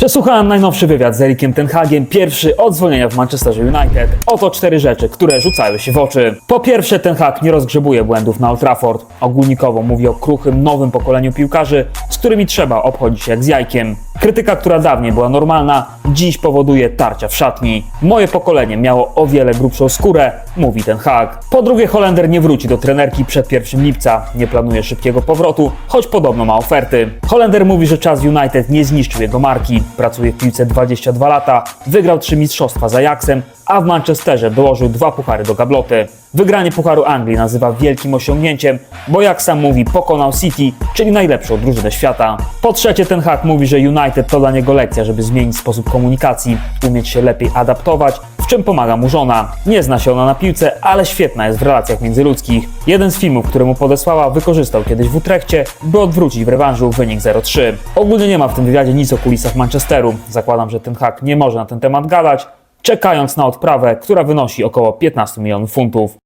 Przesłuchałem najnowszy wywiad z Erikiem Ten Hagiem, pierwszy od zwolnienia w Manchesterze United. Oto cztery rzeczy, które rzucają się w oczy. Po pierwsze, Ten Hag nie rozgrzebuje błędów na Old Trafford. Ogólnikowo mówi o kruchym, nowym pokoleniu piłkarzy, z którymi trzeba obchodzić się jak z jajkiem. Krytyka, która dawniej była normalna, dziś powoduje tarcia w szatni. Moje pokolenie miało o wiele grubszą skórę, mówi Ten Hag. Po drugie, Holender nie wróci do trenerki przed 1 lipca. Nie planuje szybkiego powrotu, choć podobno ma oferty. Holender mówi, że czas United nie zniszczył jego marki. Pracuje w piłce 22 lata, wygrał trzy mistrzostwa z Ajaxem, a w Manchesterze dołożył dwa puchary do gabloty. Wygranie Pucharu Anglii nazywa wielkim osiągnięciem, bo jak sam mówi, pokonał City, czyli najlepszą drużynę świata. Po trzecie, Ten Hag mówi, że United to dla niego lekcja, żeby zmienić sposób komunikacji, umieć się lepiej adaptować, czym pomaga mu żona. Nie zna się ona na piłce, ale świetna jest w relacjach międzyludzkich. Jeden z filmów, które mu podesłała, wykorzystał kiedyś w Utrechcie, by odwrócić w rewanżu wynik 0-3. Ogólnie nie ma w tym wywiadzie nic o kulisach Manchesteru. Zakładam, że Ten Hag nie może na ten temat gadać, czekając na odprawę, która wynosi około 15 milionów funtów.